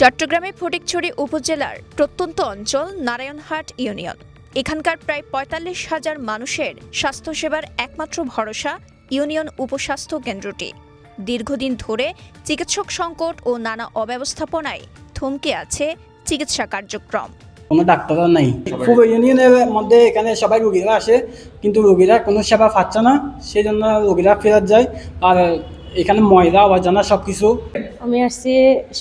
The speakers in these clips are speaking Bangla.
চট্টগ্রামের ফটিকছড়ি উপজেলার প্রত্যন্ত অঞ্চল নারায়ণহাট ইউনিয়ন। এখানকার প্রায় পঁয়তাল্লিশ হাজার মানুষের স্বাস্থ্যসেবার একমাত্র ভরসা ইউনিয়ন উপস্বাস্থ্য কেন্দ্রটি। দীর্ঘদিন ধরে চিকিৎসক সংকট ও নানা অব্যবস্থাপনায় থমকে আছে চিকিৎসা কার্যক্রম। কোনো ডাক্তারও নাই। পুরো ইউনিয়নের মধ্যে এখানে সবাই রোগীরা আসে, কিন্তু রোগীরা কোনো সেবা পাচ্ছে না, সেই জন্য রোগীরা ফেরত যায়। আর এখানে ময়লা, আবর্জনা সব কিছু আমি আসছি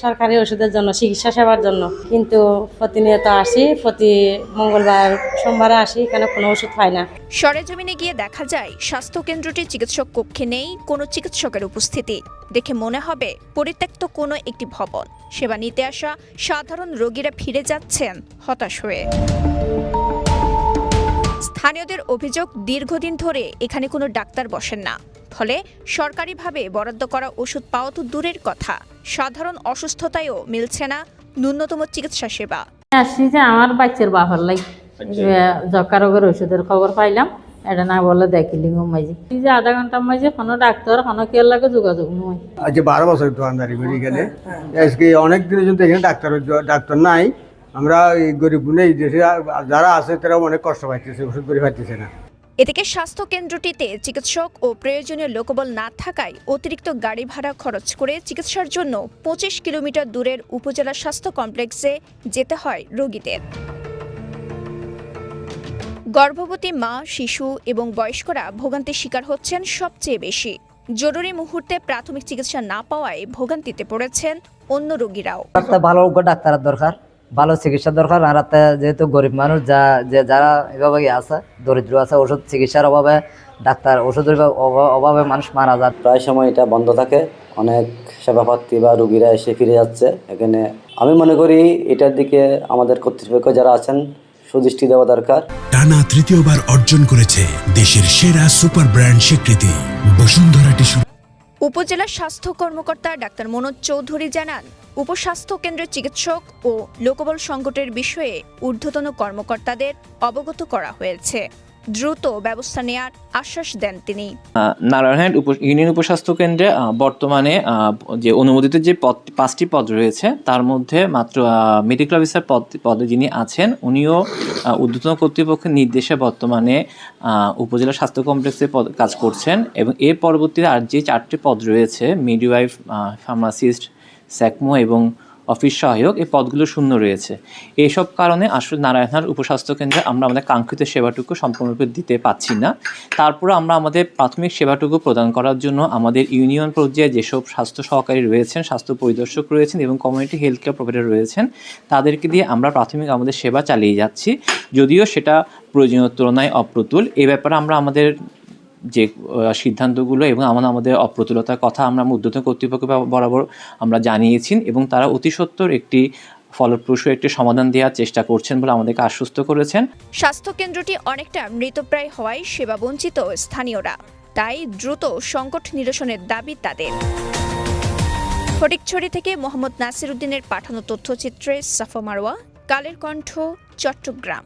সরকারি ওষুধের জন্য, চিকিৎসা সেবার জন্য। কিন্তু প্রতিনিয়ত আসি, প্রতি মঙ্গলবার, সোমবারে আসি, এখানে কোনো ওষুধ পাই না। সরেজমিনে গিয়ে দেখা যায় স্বাস্থ্য কেন্দ্রটি চিকিৎসক কক্ষে নেই কোনো চিকিৎসকের উপস্থিতি। দেখে মনে হবে, পরিত্যক্ত কোনো একটি ভবন। সেবা নিতে আসা সাধারণ রোগীরা ফিরে যাচ্ছেন হতাশ হয়ে। স্থানীয়দের অভিযোগ, দীর্ঘদিন ধরে এখানে কোনো ডাক্তার বসেন না। ফলে সরকারিভাবে বরাদ্দ করা ওষুধ পাওয়া তো দূরের কথা। সাধারণ অসুস্থতায়ও মিলছে না ন্যূনতম চিকিৎসা সেবা। আসছি যে আমার বাচ্চার বাবার লাই যক্ষা রোগের ওষুধের খবর পাইলাম। এটা না বলে দেখিলি মাঝে এই যে আধা ঘণ্টার মাঝে কোনো ডাক্তার কোনো কেয়ার লাগে যোগাযোগ নয় আজকে বারো বছর দোকানদারি করি এখানে আজকে অনেক দিনের জন্য এখানে ডাক্তার ডাক্তার নাই। আমরা এই গরিব এই দেশে যারা আছে তারা অনেক কষ্ট পাইতেছে ওষুধ করে পাইতেছে না। এদিকে স্বাস্থ্য কেন্দ্রটিতে চিকিৎসক ও প্রয়োজনীয় লোকবল না থাকায় অতিরিক্ত গাড়ি ভাড়া খরচ করে চিকিৎসার জন্য পঁচিশ কিলোমিটার দূরের উপজেলা স্বাস্থ্য কমপ্লেক্সে যেতে হয় রোগীদের। গর্ভবতী মা, শিশু এবং বয়স্করা ভোগান্তির শিকার হচ্ছেন সবচেয়ে বেশি। জরুরি মুহূর্তে প্রাথমিক চিকিৎসা না পাওয়ায় ভোগান্তিতে পড়েছেন অন্য রোগীরাও। ভালো ডাক্তারের দরকার। ভালো চিকিৎসা দরকার। আর একটা যেহেতু গরিব মানুষ যা যে যারা এভাবে আছে দরিদ্র আছে ওষুধ চিকিৎসার অভাবে ডাক্তার ওষুধের অভাবে- অভাবে মানুষ মারা যায়। প্রায় সময় এটা বন্ধ থাকে। অনেক সেবাপ্রার্থী বা রুগীরা এসে ফিরে যাচ্ছে। এখানে আমি মনে করি এটার দিকে আমাদের কর্তৃপক্ষ যারা আছেন সুদৃষ্টি দেওয়া দরকার। টানা তৃতীয়বার অর্জন করেছে দেশের সেরা সুপার ব্র্যান্ড স্বীকৃতি বসুন্ধরা টিস্যু। উপজেলা স্বাস্থ্য কর্মকর্তা ডাক্তার মনোজ চৌধুরী জানান, উপস্বাস্থ্য কেন্দ্রের চিকিৎসক ও লোকবল সংকটের বিষয়ে ঊর্ধ্বতন কর্মকর্তাদের অবগত করা হয়েছে। দ্রুত ব্যবস্থা নেয়ার আশ্বাস দেন তিনি। নারায়ণহাট ইউনিয়ন উপস্বাস্থ্য কেন্দ্রে বর্তমানে যে অনুমোদিত যে পদ, পাঁচটি পদ রয়েছে, তার মধ্যে মাত্র মেডিকেল অফিসার পদ, পদে যিনি আছেন, উনিও ঊর্ধ্বতন কর্তৃপক্ষের নির্দেশে বর্তমানে উপজেলা স্বাস্থ্য কমপ্লেক্সে কাজ করছেন এবং এর পরবর্তীতে আর যে চারটি পদ রয়েছে, মিডওয়াইফ ফার্মাসিস্ট, স্যাকমো এবং অফিস সহায়ক, এই পদগুলো শূন্য রয়েছে। এইসব কারণে আসলে নারায়ণহাট উপস্বাস্থ্য কেন্দ্রে আমরা আমাদের কাঙ্ক্ষিত সেবাটুকু সম্পূর্ণরূপে দিতে পাচ্ছি না। তারপরে আমরা আমাদের প্রাথমিক সেবাটুকু প্রদান করার জন্য আমাদের ইউনিয়ন পর্যায়ে যেসব স্বাস্থ্য সহকারী রয়েছেন, স্বাস্থ্য পরিদর্শক রয়েছেন এবং কমিউনিটি হেলথ কেয়ার প্রোভাইডার রয়েছেন, তাদেরকে দিয়ে আমরা প্রাথমিক আমাদের সেবা চালিয়ে যাচ্ছি। যদিও সেটা প্রয়োজনীয় তুলনায় অপ্রতুল। এ ব্যাপারে আমরা আমাদের যে সিদ্ধান্তগুলো এবং আমরা আমাদের অপ্রতুলতার কথা আমরা উদ্যোতন কর্তৃপক্ষ বরাবর আমরা জানিয়েছি এবং তারা অতি সত্বর একটি ফলপ্রসূ একটি সমাধান দেওয়ার চেষ্টা করছেন বলে আমাদেরকে আশ্বস্ত করেছেন। স্বাস্থ্য কেন্দ্রটি অনেকটা মৃতপ্রায় হওয়ায় সেবা বঞ্চিত স্থানীয়রা। তাই দ্রুত সংকট নিরসনের দাবি তাদের। ফটিকছড়ি থেকে মোহাম্মদ নাসির উদ্দিনের পাঠানো তথ্যচিত্রে সাফা মারোয়া কালের কণ্ঠ, চট্টগ্রাম।